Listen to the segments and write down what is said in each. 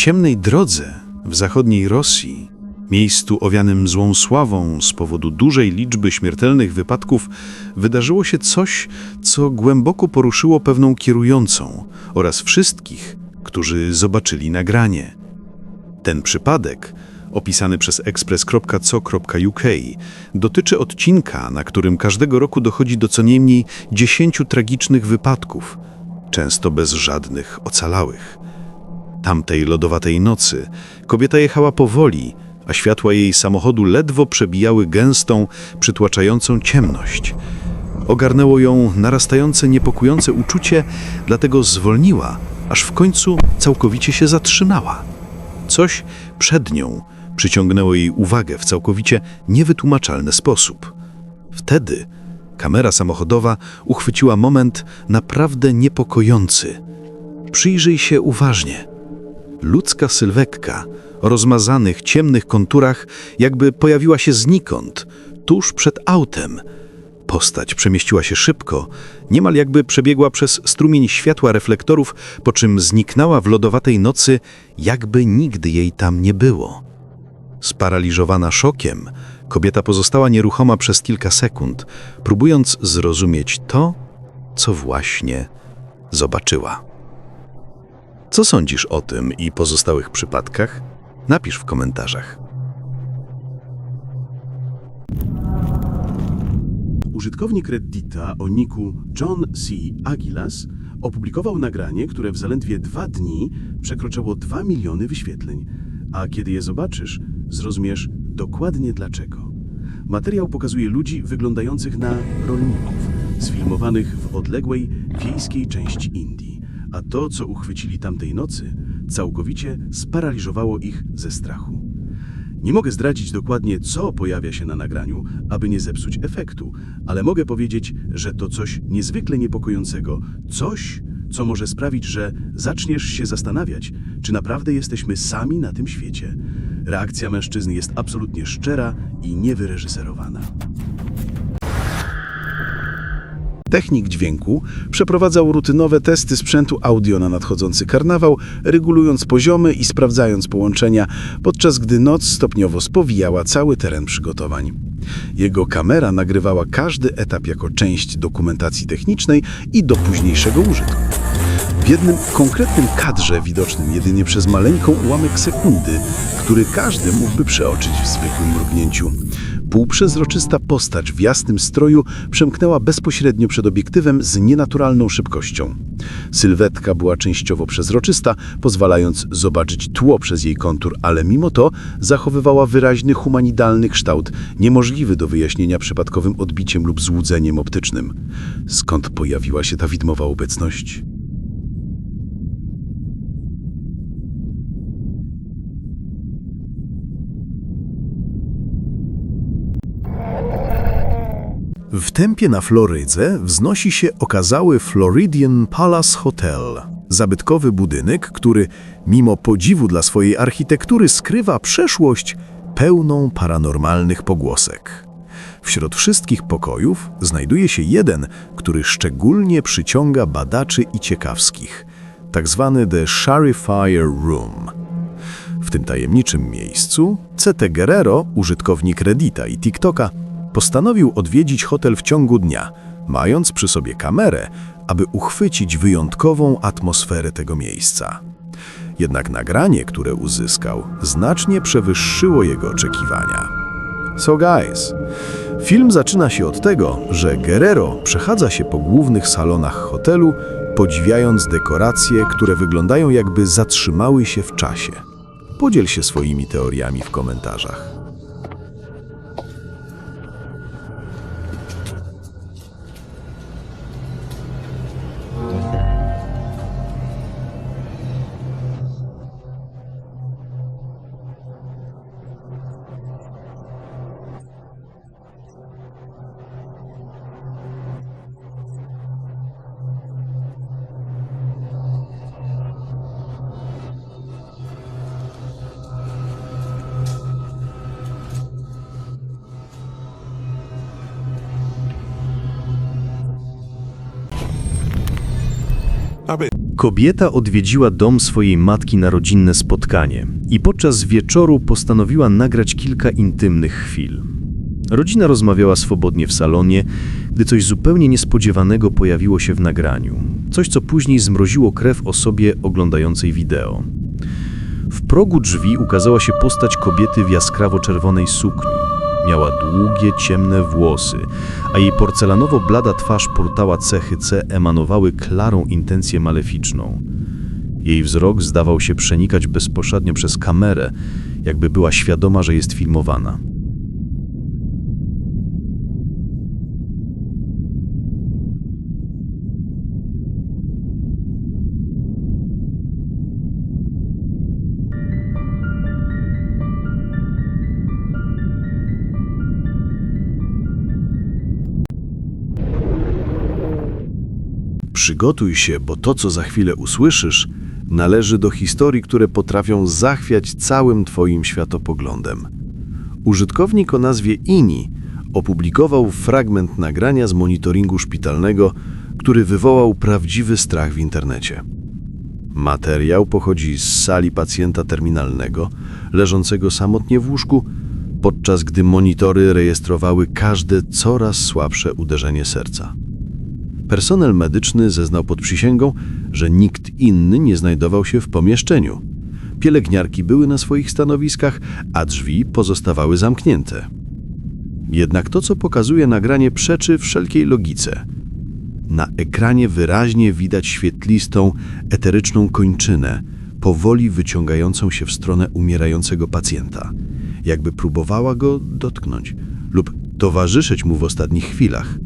Ciemnej drodze w zachodniej Rosji, miejscu owianym złą sławą z powodu dużej liczby śmiertelnych wypadków, wydarzyło się coś, co głęboko poruszyło pewną kierującą oraz wszystkich, którzy zobaczyli nagranie. Ten przypadek, opisany przez express.co.uk, dotyczy odcinka, na którym każdego roku dochodzi do co najmniej 10 tragicznych wypadków, często bez żadnych ocalałych. Tamtej lodowatej nocy kobieta jechała powoli, a światła jej samochodu ledwo przebijały gęstą, przytłaczającą ciemność. Ogarnęło ją narastające niepokojące uczucie, dlatego zwolniła, aż w końcu całkowicie się zatrzymała. Coś przed nią przyciągnęło jej uwagę w całkowicie niewytłumaczalny sposób. Wtedy kamera samochodowa uchwyciła moment naprawdę niepokojący. Przyjrzyj się uważnie. Ludzka sylwetka o rozmazanych, ciemnych konturach jakby pojawiła się znikąd, tuż przed autem. Postać przemieściła się szybko, niemal jakby przebiegła przez strumień światła reflektorów, po czym zniknęła w lodowatej nocy, jakby nigdy jej tam nie było. Sparaliżowana szokiem, kobieta pozostała nieruchoma przez kilka sekund, próbując zrozumieć to, co właśnie zobaczyła. Co sądzisz o tym i pozostałych przypadkach? Napisz w komentarzach. Użytkownik Reddita o niku John C. Aguilas opublikował nagranie, które w zaledwie dwa dni przekroczyło 2 miliony wyświetleń. A kiedy je zobaczysz, zrozumiesz dokładnie dlaczego. Materiał pokazuje ludzi wyglądających na rolników, sfilmowanych w odległej wiejskiej części Indii. A to, co uchwycili tamtej nocy, całkowicie sparaliżowało ich ze strachu. Nie mogę zdradzić dokładnie, co pojawia się na nagraniu, aby nie zepsuć efektu, ale mogę powiedzieć, że to coś niezwykle niepokojącego, coś, co może sprawić, że zaczniesz się zastanawiać, czy naprawdę jesteśmy sami na tym świecie. Reakcja mężczyzny jest absolutnie szczera i niewyreżyserowana. Technik dźwięku przeprowadzał rutynowe testy sprzętu audio na nadchodzący karnawał, regulując poziomy i sprawdzając połączenia, podczas gdy noc stopniowo spowijała cały teren przygotowań. Jego kamera nagrywała każdy etap jako część dokumentacji technicznej i do późniejszego użytku. W jednym konkretnym kadrze, widocznym jedynie przez maleńką ułamek sekundy, który każdy mógłby przeoczyć w zwykłym mrugnięciu, półprzezroczysta postać w jasnym stroju przemknęła bezpośrednio przed obiektywem z nienaturalną szybkością. Sylwetka była częściowo przezroczysta, pozwalając zobaczyć tło przez jej kontur, ale mimo to zachowywała wyraźny humanidalny kształt, niemożliwy do wyjaśnienia przypadkowym odbiciem lub złudzeniem optycznym. Skąd pojawiła się ta widmowa obecność? W tempie na Florydze wznosi się okazały Floridian Palace Hotel, zabytkowy budynek, który mimo podziwu dla swojej architektury skrywa przeszłość pełną paranormalnych pogłosek. Wśród wszystkich pokojów znajduje się jeden, który szczególnie przyciąga badaczy i ciekawskich, tak zwany The Sharifier Room. W tym tajemniczym miejscu CT Guerrero, użytkownik Reddita i TikToka, postanowił odwiedzić hotel w ciągu dnia, mając przy sobie kamerę, aby uchwycić wyjątkową atmosferę tego miejsca. Jednak nagranie, które uzyskał, znacznie przewyższyło jego oczekiwania. So guys, film zaczyna się od tego, że Guerrero przechadza się po głównych salonach hotelu, podziwiając dekoracje, które wyglądają jakby zatrzymały się w czasie. Podziel się swoimi teoriami w komentarzach. Kobieta odwiedziła dom swojej matki na rodzinne spotkanie i podczas wieczoru postanowiła nagrać kilka intymnych chwil. Rodzina rozmawiała swobodnie w salonie, gdy coś zupełnie niespodziewanego pojawiło się w nagraniu. Coś, co później zmroziło krew osobie oglądającej wideo. W progu drzwi ukazała się postać kobiety w jaskrawo-czerwonej sukni. Miała długie, ciemne włosy, a jej porcelanowo-blada twarz portała cechy C emanowały klarą intencję maleficzną. Jej wzrok zdawał się przenikać bezpośrednio przez kamerę, jakby była świadoma, że jest filmowana. Przygotuj się, bo to, co za chwilę usłyszysz, należy do historii, które potrafią zachwiać całym Twoim światopoglądem. Użytkownik o nazwie Ini opublikował fragment nagrania z monitoringu szpitalnego, który wywołał prawdziwy strach w internecie. Materiał pochodzi z sali pacjenta terminalnego, leżącego samotnie w łóżku, podczas gdy monitory rejestrowały każde coraz słabsze uderzenie serca. Personel medyczny zeznał pod przysięgą, że nikt inny nie znajdował się w pomieszczeniu. Pielęgniarki były na swoich stanowiskach, a drzwi pozostawały zamknięte. Jednak to, co pokazuje nagranie, przeczy wszelkiej logice. Na ekranie wyraźnie widać świetlistą, eteryczną kończynę, powoli wyciągającą się w stronę umierającego pacjenta, jakby próbowała go dotknąć lub towarzyszyć mu w ostatnich chwilach.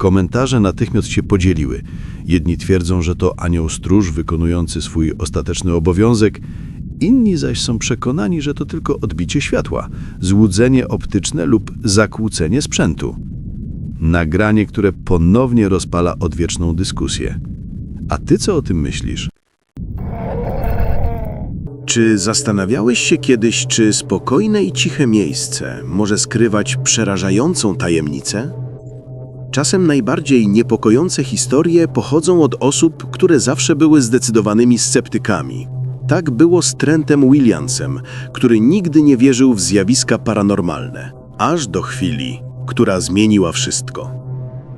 Komentarze natychmiast się podzieliły. Jedni twierdzą, że to anioł stróż wykonujący swój ostateczny obowiązek, inni zaś są przekonani, że to tylko odbicie światła, złudzenie optyczne lub zakłócenie sprzętu. Nagranie, które ponownie rozpala odwieczną dyskusję. A ty co o tym myślisz? Czy zastanawiałeś się kiedyś, czy spokojne i ciche miejsce może skrywać przerażającą tajemnicę? Czasem najbardziej niepokojące historie pochodzą od osób, które zawsze były zdecydowanymi sceptykami. Tak było z Trentem Williamsem, który nigdy nie wierzył w zjawiska paranormalne, aż do chwili, która zmieniła wszystko.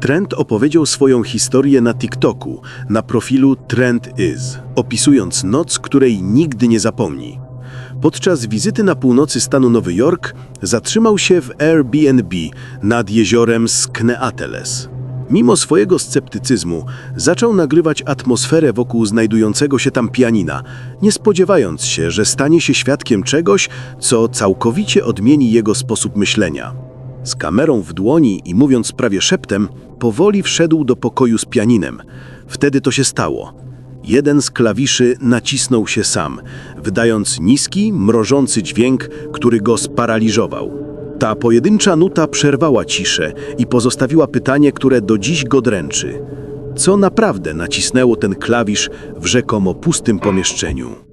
Trent opowiedział swoją historię na TikToku, na profilu Trent Is, opisując noc, której nigdy nie zapomni. Podczas wizyty na północy stanu Nowy Jork zatrzymał się w Airbnb nad jeziorem Skneateles. Mimo swojego sceptycyzmu zaczął nagrywać atmosferę wokół znajdującego się tam pianina, nie spodziewając się, że stanie się świadkiem czegoś, co całkowicie odmieni jego sposób myślenia. Z kamerą w dłoni i mówiąc prawie szeptem, powoli wszedł do pokoju z pianinem. Wtedy to się stało. Jeden z klawiszy nacisnął się sam, wydając niski, mrożący dźwięk, który go sparaliżował. Ta pojedyncza nuta przerwała ciszę i pozostawiła pytanie, które do dziś go dręczy. Co naprawdę nacisnęło ten klawisz w rzekomo pustym pomieszczeniu?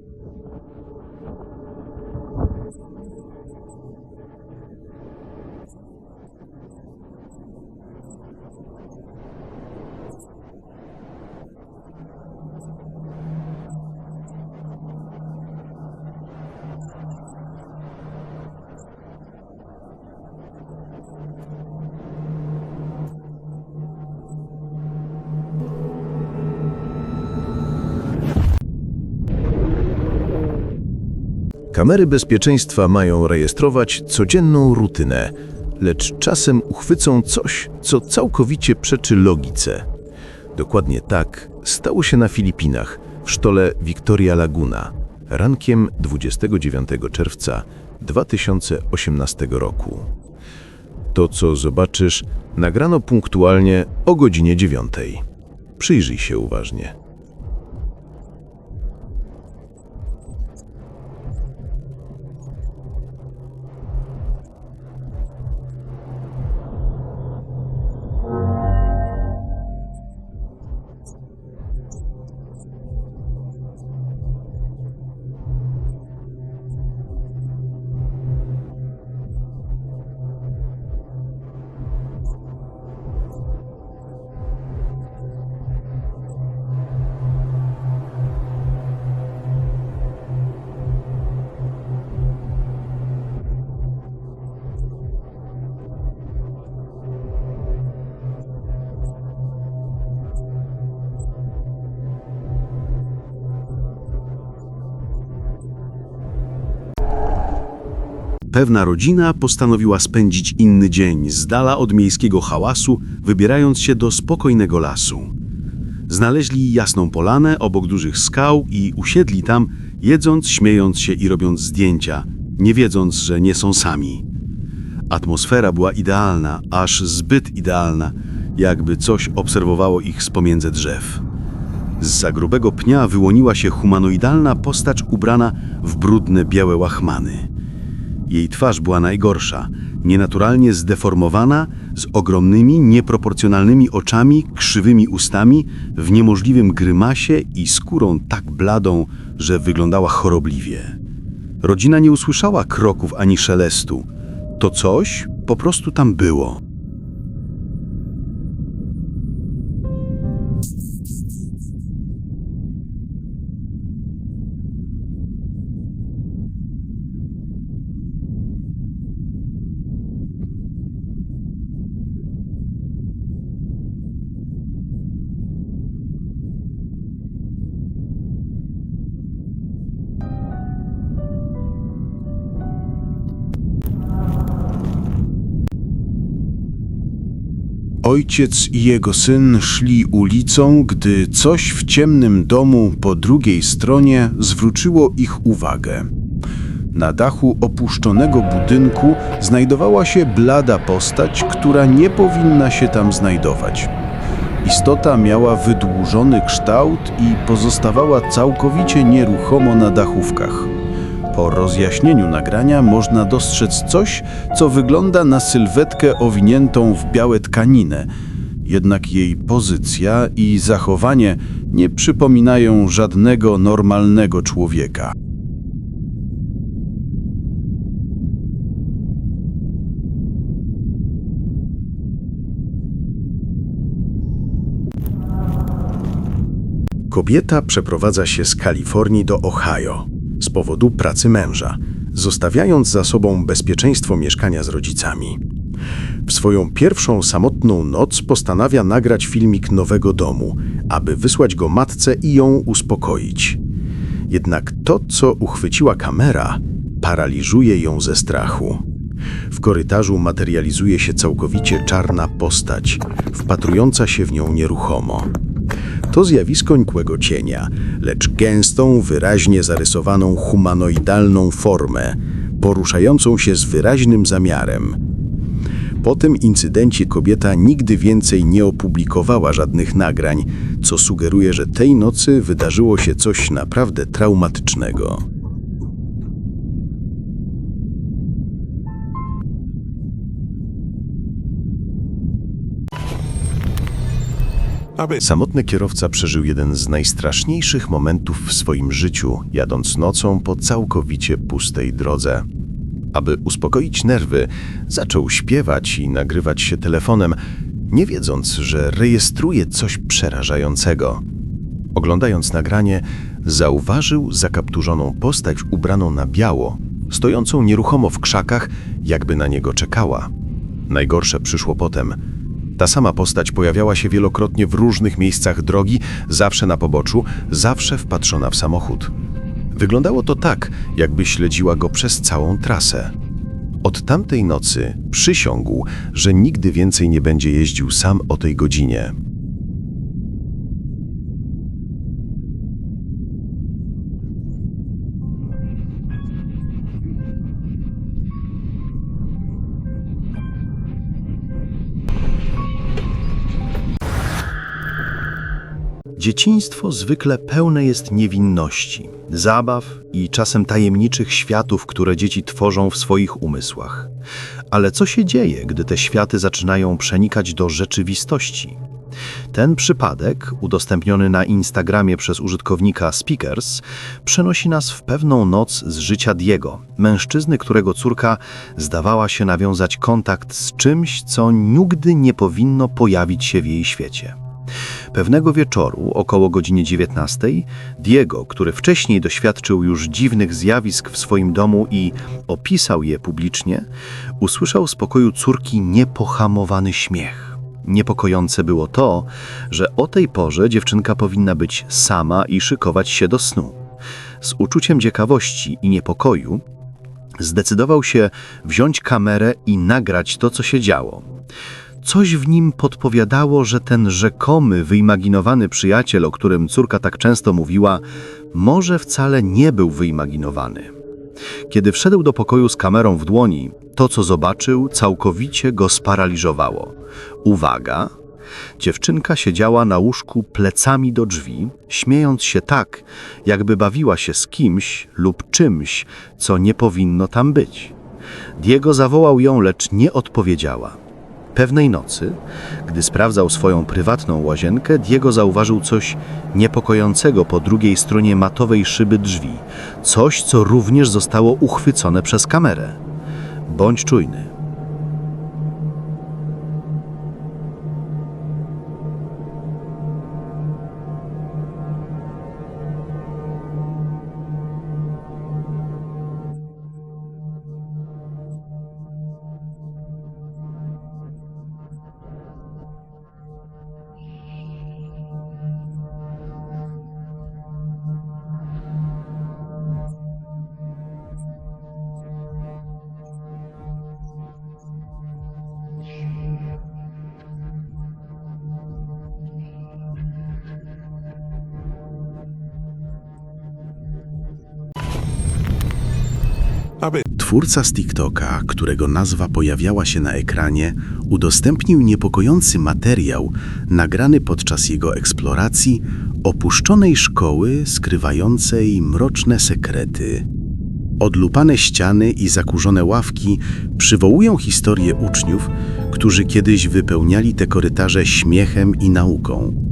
Kamery bezpieczeństwa mają rejestrować codzienną rutynę, lecz czasem uchwycą coś, co całkowicie przeczy logice. Dokładnie tak stało się na Filipinach, w sztole Victoria Laguna, rankiem 29 czerwca 2018 roku. To, co zobaczysz, nagrano punktualnie o godzinie 9. Przyjrzyj się uważnie. Pewna rodzina postanowiła spędzić inny dzień z dala od miejskiego hałasu, wybierając się do spokojnego lasu. Znaleźli jasną polanę obok dużych skał i usiedli tam, jedząc, śmiejąc się i robiąc zdjęcia, nie wiedząc, że nie są sami. Atmosfera była idealna, aż zbyt idealna, jakby coś obserwowało ich z pomiędzy drzew. Z grubego pnia wyłoniła się humanoidalna postać ubrana w brudne białe łachmany. Jej twarz była najgorsza, nienaturalnie zdeformowana, z ogromnymi, nieproporcjonalnymi oczami, krzywymi ustami, w niemożliwym grymasie i skórą tak bladą, że wyglądała chorobliwie. Rodzina nie usłyszała kroków ani szelestu. To coś po prostu tam było. Ojciec i jego syn szli ulicą, gdy coś w ciemnym domu po drugiej stronie zwróciło ich uwagę. Na dachu opuszczonego budynku znajdowała się blada postać, która nie powinna się tam znajdować. Istota miała wydłużony kształt i pozostawała całkowicie nieruchomo na dachówkach. Po rozjaśnieniu nagrania można dostrzec coś, co wygląda na sylwetkę owiniętą w białe tkaninę. Jednak jej pozycja i zachowanie nie przypominają żadnego normalnego człowieka. Kobieta przeprowadza się z Kalifornii do Ohio z powodu pracy męża, zostawiając za sobą bezpieczeństwo mieszkania z rodzicami. W swoją pierwszą samotną noc postanawia nagrać filmik nowego domu, aby wysłać go matce i ją uspokoić. Jednak to, co uchwyciła kamera, paraliżuje ją ze strachu. W korytarzu materializuje się całkowicie czarna postać, wpatrująca się w nią nieruchomo. To zjawisko nikłego cienia, lecz gęstą, wyraźnie zarysowaną humanoidalną formę, poruszającą się z wyraźnym zamiarem. Po tym incydencie kobieta nigdy więcej nie opublikowała żadnych nagrań, co sugeruje, że tej nocy wydarzyło się coś naprawdę traumatycznego. Samotny kierowca przeżył jeden z najstraszniejszych momentów w swoim życiu, jadąc nocą po całkowicie pustej drodze. Aby uspokoić nerwy, zaczął śpiewać i nagrywać się telefonem, nie wiedząc, że rejestruje coś przerażającego. Oglądając nagranie, zauważył zakapturzoną postać ubraną na biało, stojącą nieruchomo w krzakach, jakby na niego czekała. Najgorsze przyszło potem. Ta sama postać pojawiała się wielokrotnie w różnych miejscach drogi, zawsze na poboczu, zawsze wpatrzona w samochód. Wyglądało to tak, jakby śledziła go przez całą trasę. Od tamtej nocy przysiągł, że nigdy więcej nie będzie jeździł sam o tej godzinie. Dzieciństwo zwykle pełne jest niewinności, zabaw i czasem tajemniczych światów, które dzieci tworzą w swoich umysłach. Ale co się dzieje, gdy te światy zaczynają przenikać do rzeczywistości? Ten przypadek, udostępniony na Instagramie przez użytkownika Speakers, przenosi nas w pewną noc z życia Diego, mężczyzny, którego córka zdawała się nawiązać kontakt z czymś, co nigdy nie powinno pojawić się w jej świecie. Pewnego wieczoru, około godzinie 19, Diego, który wcześniej doświadczył już dziwnych zjawisk w swoim domu i opisał je publicznie, usłyszał z pokoju córki niepohamowany śmiech. Niepokojące było to, że o tej porze dziewczynka powinna być sama i szykować się do snu. Z uczuciem ciekawości i niepokoju Zdecydował się wziąć kamerę i nagrać to, co się działo. Coś w nim podpowiadało, że ten rzekomy, wyimaginowany przyjaciel, o którym córka tak często mówiła, może wcale nie był wyimaginowany. Kiedy wszedł do pokoju z kamerą w dłoni, to co zobaczył całkowicie go sparaliżowało. Uwaga! Dziewczynka siedziała na łóżku plecami do drzwi, śmiejąc się tak, jakby bawiła się z kimś lub czymś, co nie powinno tam być. Diego zawołał ją, lecz nie odpowiedziała. Pewnej nocy, gdy sprawdzał swoją prywatną łazienkę, Diego zauważył coś niepokojącego po drugiej stronie matowej szyby drzwi. Coś, co również zostało uchwycone przez kamerę. Bądź czujny. Twórca z TikToka, którego nazwa pojawiała się na ekranie, udostępnił niepokojący materiał nagrany podczas jego eksploracji opuszczonej szkoły skrywającej mroczne sekrety. Odlupane ściany i zakurzone ławki przywołują historie uczniów, którzy kiedyś wypełniali te korytarze śmiechem i nauką.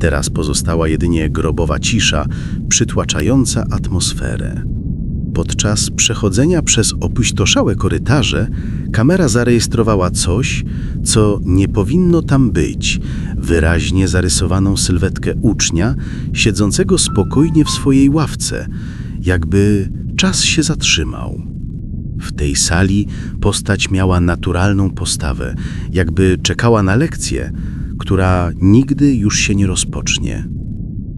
Teraz pozostała jedynie grobowa cisza, przytłaczająca atmosferę. Podczas przechodzenia przez opustoszałe korytarze kamera zarejestrowała coś, co nie powinno tam być. Wyraźnie zarysowaną sylwetkę ucznia siedzącego spokojnie w swojej ławce, jakby czas się zatrzymał. W tej sali postać miała naturalną postawę, jakby czekała na lekcję, która nigdy już się nie rozpocznie.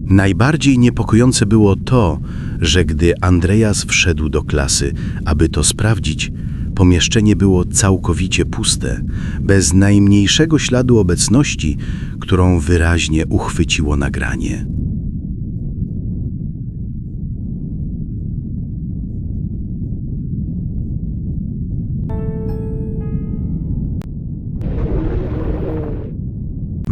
Najbardziej niepokojące było to, że gdy Andreas wszedł do klasy, aby to sprawdzić, pomieszczenie było całkowicie puste, bez najmniejszego śladu obecności, którą wyraźnie uchwyciło nagranie.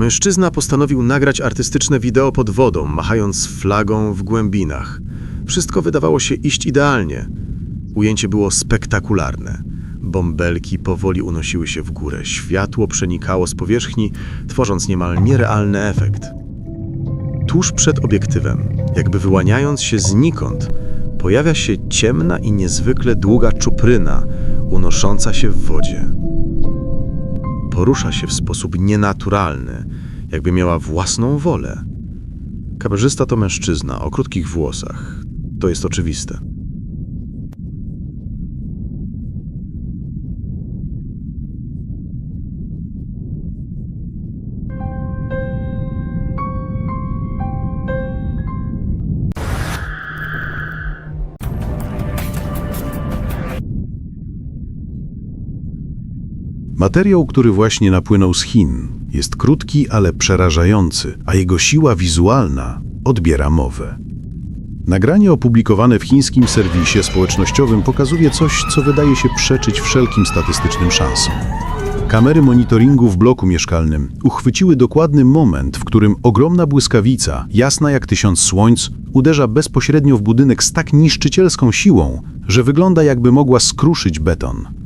Mężczyzna postanowił nagrać artystyczne wideo pod wodą, machając flagą w głębinach. Wszystko wydawało się iść idealnie. Ujęcie było spektakularne. Bąbelki powoli unosiły się w górę, światło przenikało z powierzchni, tworząc niemal nierealny efekt. Tuż przed obiektywem, jakby wyłaniając się znikąd, pojawia się ciemna i niezwykle długa czupryna, unosząca się w wodzie porusza się w sposób nienaturalny, jakby miała własną wolę. Kamerzysta to mężczyzna o krótkich włosach. To jest oczywiste. Materiał, który właśnie napłynął z Chin, jest krótki, ale przerażający, a jego siła wizualna odbiera mowę. Nagranie opublikowane w chińskim serwisie społecznościowym pokazuje coś, co wydaje się przeczyć wszelkim statystycznym szansom. Kamery monitoringu w bloku mieszkalnym uchwyciły dokładny moment, w którym ogromna błyskawica, jasna jak tysiąc słońc, uderza bezpośrednio w budynek z tak niszczycielską siłą, że wygląda jakby mogła skruszyć beton.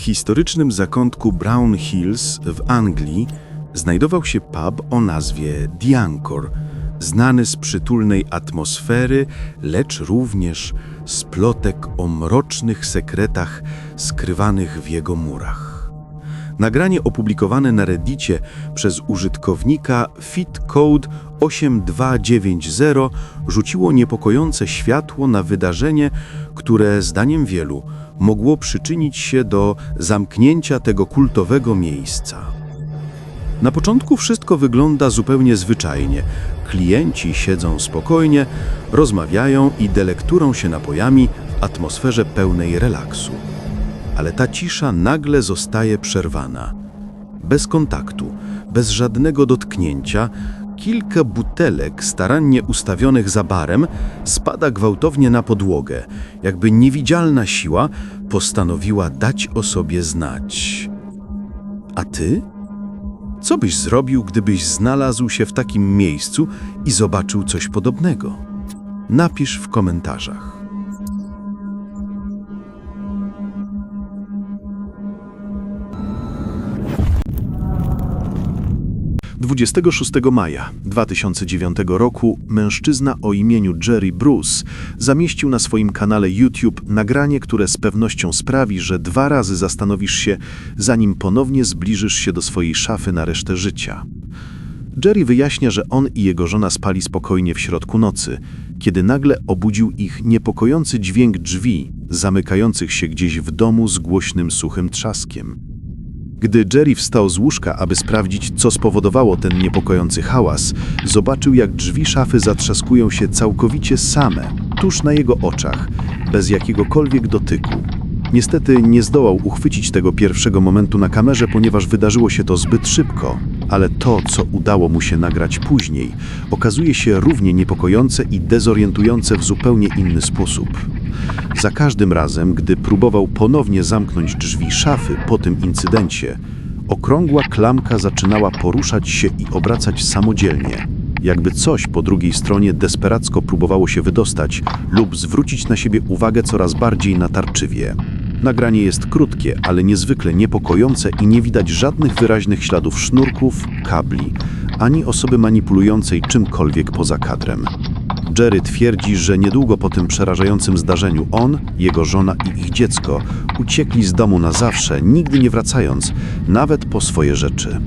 Historycznym zakątku Brown Hills w Anglii znajdował się pub o nazwie The Anchor, znany z przytulnej atmosfery, lecz również z plotek o mrocznych sekretach skrywanych w jego murach. Nagranie opublikowane na Reddicie przez użytkownika fitcode8290 rzuciło niepokojące światło na wydarzenie, które zdaniem wielu mogło przyczynić się do zamknięcia tego kultowego miejsca. Na początku wszystko wygląda zupełnie zwyczajnie. Klienci siedzą spokojnie, rozmawiają i delektują się napojami w atmosferze pełnej relaksu. Ale ta cisza nagle zostaje przerwana. Bez kontaktu, bez żadnego dotknięcia, kilka butelek starannie ustawionych za barem spada gwałtownie na podłogę, jakby niewidzialna siła postanowiła dać o sobie znać. A ty? Co byś zrobił, gdybyś znalazł się w takim miejscu i zobaczył coś podobnego? Napisz w komentarzach. 26 maja 2009 roku mężczyzna o imieniu Jerry Bruce zamieścił na swoim kanale YouTube nagranie, które z pewnością sprawi, że dwa razy zastanowisz się, zanim ponownie zbliżysz się do swojej szafy na resztę życia. Jerry wyjaśnia, że on i jego żona spali spokojnie w środku nocy, kiedy nagle obudził ich niepokojący dźwięk drzwi zamykających się gdzieś w domu z głośnym, suchym trzaskiem. Gdy Jerry wstał z łóżka, aby sprawdzić, co spowodowało ten niepokojący hałas, zobaczył, jak drzwi szafy zatrzaskują się całkowicie same, tuż na jego oczach, bez jakiegokolwiek dotyku. Niestety nie zdołał uchwycić tego pierwszego momentu na kamerze, ponieważ wydarzyło się to zbyt szybko, ale to, co udało mu się nagrać później, okazuje się równie niepokojące i dezorientujące w zupełnie inny sposób. Za każdym razem, gdy próbował ponownie zamknąć drzwi szafy po tym incydencie, okrągła klamka zaczynała poruszać się i obracać samodzielnie, jakby coś po drugiej stronie desperacko próbowało się wydostać lub zwrócić na siebie uwagę coraz bardziej natarczywie. Nagranie jest krótkie, ale niezwykle niepokojące i nie widać żadnych wyraźnych śladów sznurków, kabli, ani osoby manipulującej czymkolwiek poza kadrem. Jerry twierdzi, że niedługo po tym przerażającym zdarzeniu on, jego żona i ich dziecko uciekli z domu na zawsze, nigdy nie wracając, nawet po swoje rzeczy.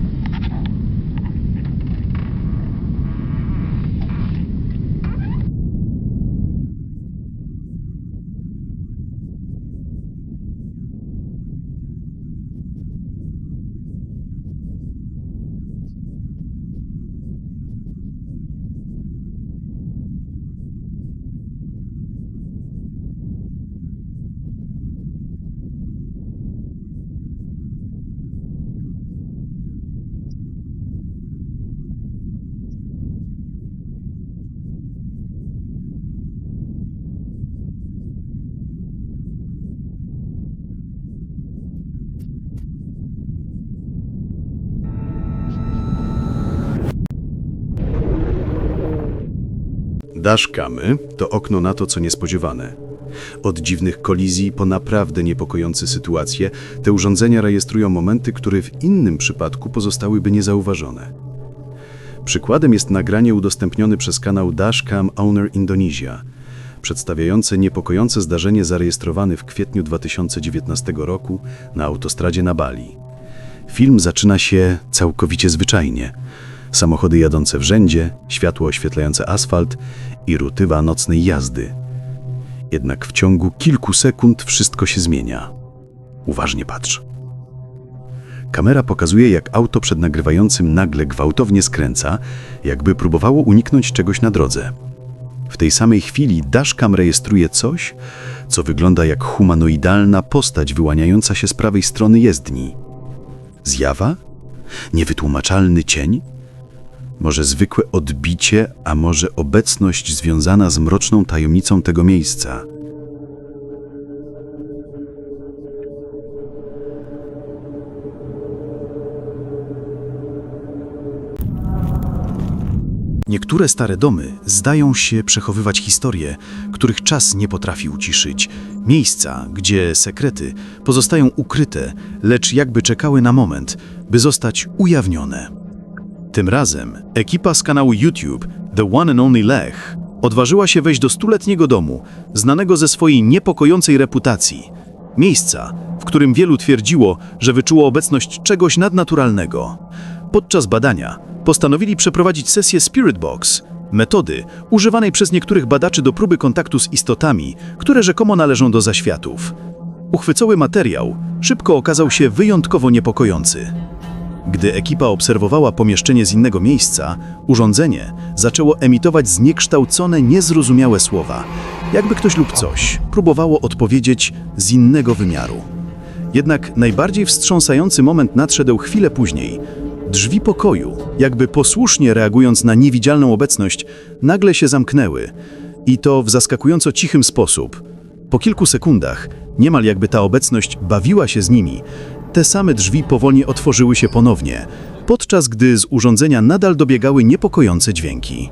Dashcamy to okno na to, co niespodziewane. Od dziwnych kolizji po naprawdę niepokojące sytuacje, te urządzenia rejestrują momenty, które w innym przypadku pozostałyby niezauważone. Przykładem jest nagranie udostępnione przez kanał Dashcam Owner Indonesia, przedstawiające niepokojące zdarzenie zarejestrowane w kwietniu 2019 roku na autostradzie na Bali. Film zaczyna się całkowicie zwyczajnie. Samochody jadące w rzędzie, światło oświetlające asfalt i rutywa nocnej jazdy. Jednak w ciągu kilku sekund wszystko się zmienia. Uważnie patrz. Kamera pokazuje, jak auto przed nagrywającym nagle gwałtownie skręca, jakby próbowało uniknąć czegoś na drodze. W tej samej chwili dashcam rejestruje coś, co wygląda jak humanoidalna postać wyłaniająca się z prawej strony jezdni. Zjawa? Niewytłumaczalny cień? Może zwykłe odbicie, a może obecność związana z mroczną tajemnicą tego miejsca? Niektóre stare domy zdają się przechowywać historie, których czas nie potrafi uciszyć. Miejsca, gdzie sekrety pozostają ukryte, lecz jakby czekały na moment, by zostać ujawnione. Tym razem ekipa z kanału YouTube The One and Only Lech odważyła się wejść do stuletniego domu, znanego ze swojej niepokojącej reputacji. Miejsca, w którym wielu twierdziło, że wyczuło obecność czegoś nadnaturalnego. Podczas badania postanowili przeprowadzić sesję Spirit Box, metody używanej przez niektórych badaczy do próby kontaktu z istotami, które rzekomo należą do zaświatów. Uchwycoły materiał szybko okazał się wyjątkowo niepokojący. Gdy ekipa obserwowała pomieszczenie z innego miejsca, urządzenie zaczęło emitować zniekształcone, niezrozumiałe słowa, jakby ktoś lub coś próbowało odpowiedzieć z innego wymiaru. Jednak najbardziej wstrząsający moment nadszedł chwilę później. Drzwi pokoju, jakby posłusznie reagując na niewidzialną obecność, nagle się zamknęły i to w zaskakująco cichym sposób. Po kilku sekundach, niemal jakby ta obecność bawiła się z nimi, te same drzwi powolnie otworzyły się ponownie, podczas gdy z urządzenia nadal dobiegały niepokojące dźwięki.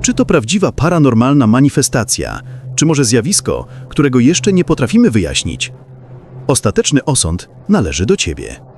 Czy to prawdziwa paranormalna manifestacja, czy może zjawisko, którego jeszcze nie potrafimy wyjaśnić? Ostateczny osąd należy do ciebie.